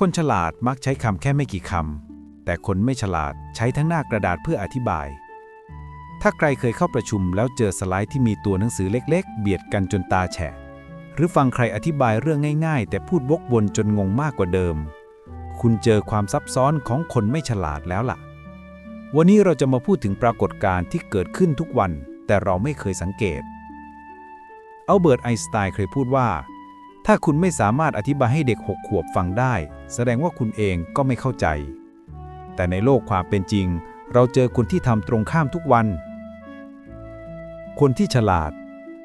คนฉลาดมักใช้คำแค่ไม่กี่คำ แต่คนไม่ฉลาดใช้ทั้งหน้ากระดาษเพื่ออธิบาย ถ้าใครเคยเข้าประชุมแล้วเจอสไลด์ที่มีตัวหนังสือเล็ก ๆ เบียดกันจนตาแฉะ หรือฟังใครอธิบายเรื่องง่าย ๆ แต่พูดวกวนจนงงมากกว่าเดิม คุณเจอความซับซ้อนของคนไม่ฉลาดแล้วล่ะ วันนี้เราจะมาพูดถึงปรากฏการณ์ที่เกิดขึ้นทุกวัน แต่เราไม่เคยสังเกต อัลเบิร์ตไอน์สไตน์เคยพูดว่า ถ้าคุณไม่สามารถอธิบายให้เด็กหกขวบฟังได้ แสดงว่าคุณเองก็ไม่เข้าใจ แต่ในโลกความเป็นจริง เราเจอคนที่ทำตรงข้ามทุกวัน คนที่ฉลาด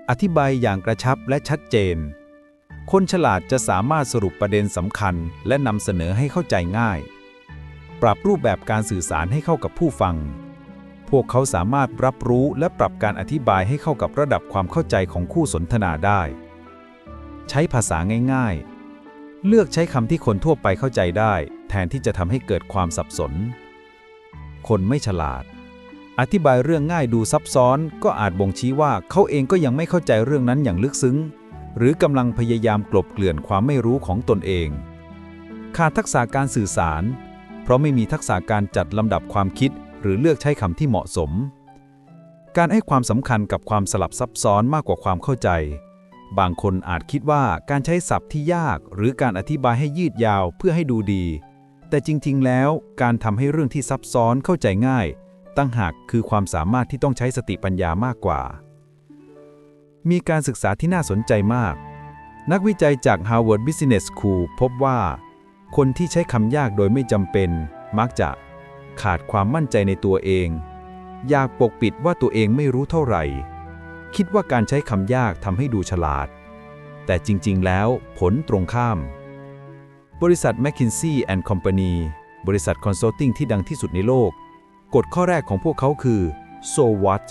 อธิบายอย่างกระชับและชัดเจน คนฉลาดจะสามารถสรุปประเด็นสำคัญ และนำเสนอให้เข้าใจง่าย ปรับรูปแบบการสื่อสารให้เข้ากับผู้ฟัง พวกเขาสามารถรับรู้และปรับการอธิบายให้เข้ากับระดับความเข้าใจของคู่สนทนาได้ ใช้ภาษาง่ายๆ เลือกใช้คำที่คนทั่วไปเข้าใจได้ แทนที่จะทำให้เกิดความสับสน คนไม่ฉลาด อธิบายเรื่องง่ายดูซับซ้อน ก็อาจบ่งชี้ว่าเขาเองก็ยังไม่เข้าใจเรื่องนั้นอย่างลึกซึ้ง หรือกำลังพยายามกลบเกลื่อนความไม่รู้ของตนเอง ขาดทักษะการสื่อสาร เพราะไม่มีทักษะการจัดลำดับความคิด หรือเลือกใช้คำที่เหมาะสม การให้ความสำคัญกับความสลับซับซ้อนมากกว่าความเข้าใจ บางคนอาจคิดว่าการใช้ศัพท์ที่ยาก หรือการอธิบายให้ยืดยาวเพื่อให้ดูดี แต่จริงๆ แล้วการทำให้เรื่องที่ซับซ้อนเข้าใจง่าย ตั้งหากคือความสามารถที่ต้องใช้สติปัญญามากกว่า มีการศึกษาที่น่าสนใจมาก นักวิจัยจาก Harvard Business School พบว่า คนที่ใช้คำยากโดยไม่จำเป็น มักจะขาดความมั่นใจในตัวเอง อยากปกปิดว่าตัวเองไม่รู้เท่าไหร่ คิดว่าการใช้คำยากทำให้ดูฉลาด แต่จริง ๆ แล้วผลตรงข้าม บริษัท McKinsey and Company บริษัทคอนซัลทิงที่ดังที่สุดในโลก กฎข้อแรกของพวกเขาคือ so what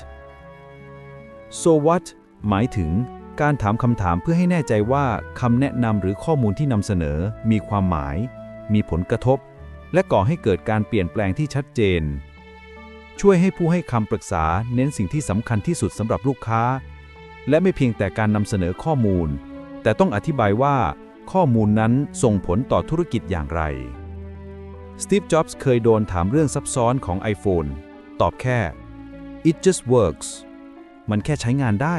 so what หมายถึงการถามคำถามเพื่อให้แน่ใจว่าคำแนะนำหรือข้อมูลที่นำเสนอ มีความหมาย มีผลกระทบ และก่อให้เกิดการเปลี่ยนแปลงที่ชัดเจน ช่วยให้ผู้ให้คำปรึกษาเน้นสิ่งที่สำคัญที่สุดสำหรับลูกค้า และไม่เพียงแต่การนำเสนอข้อมูล แต่ต้องอธิบายว่า ข้อมูลนั้นส่งผลต่อธุรกิจอย่างไรสตีฟ จ็อบส์เคยโดนถามเรื่องซับซ้อนของ iPhone ตอบแค่ it just works มันแค่ใช้งานได้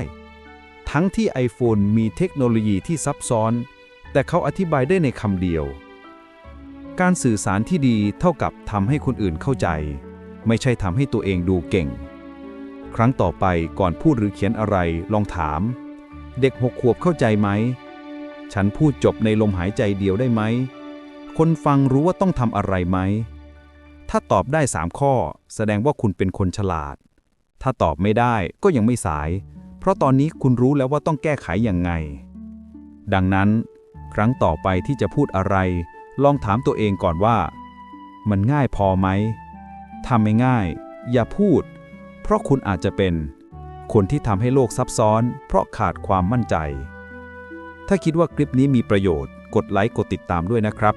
ทั้งที่ iPhone มีเทคโนโลยีที่ซับซ้อน แต่เขาอธิบายได้ในคำเดียว การสื่อสารที่ดีเท่ากับทำให้คนอื่นเข้าใจ ไม่ใช่ทำให้ตัวเองดูเก่ง ครั้งต่อไปก่อนพูดหรือเขียนอะไรลองถาม เด็กหกขวบเข้าใจไหม ฉันพูดจบในลมหายใจเดียวได้ไหม คนฟังรู้ว่าต้องทำอะไรไหม ถ้าตอบได้3ข้อ แสดงว่าคุณเป็นคนฉลาด ถ้าตอบไม่ได้ก็ยังไม่สาย เพราะตอนนี้คุณรู้แล้วว่าต้องแก้ไขอย่างไง ดังนั้น ครั้งต่อไปที่จะพูดอะไร ลองถามตัวเองก่อนว่า มันง่ายพอไหม ทำไม่ง่าย อย่าพูด เพราะคุณอาจจะเป็น คนที่ทำให้โลกซับซ้อน เพราะขาดความมั่นใจ ถ้าคิดว่าคลิปนี้มีประโยชน์ กดไลค์กดติดตามด้วยนะครับ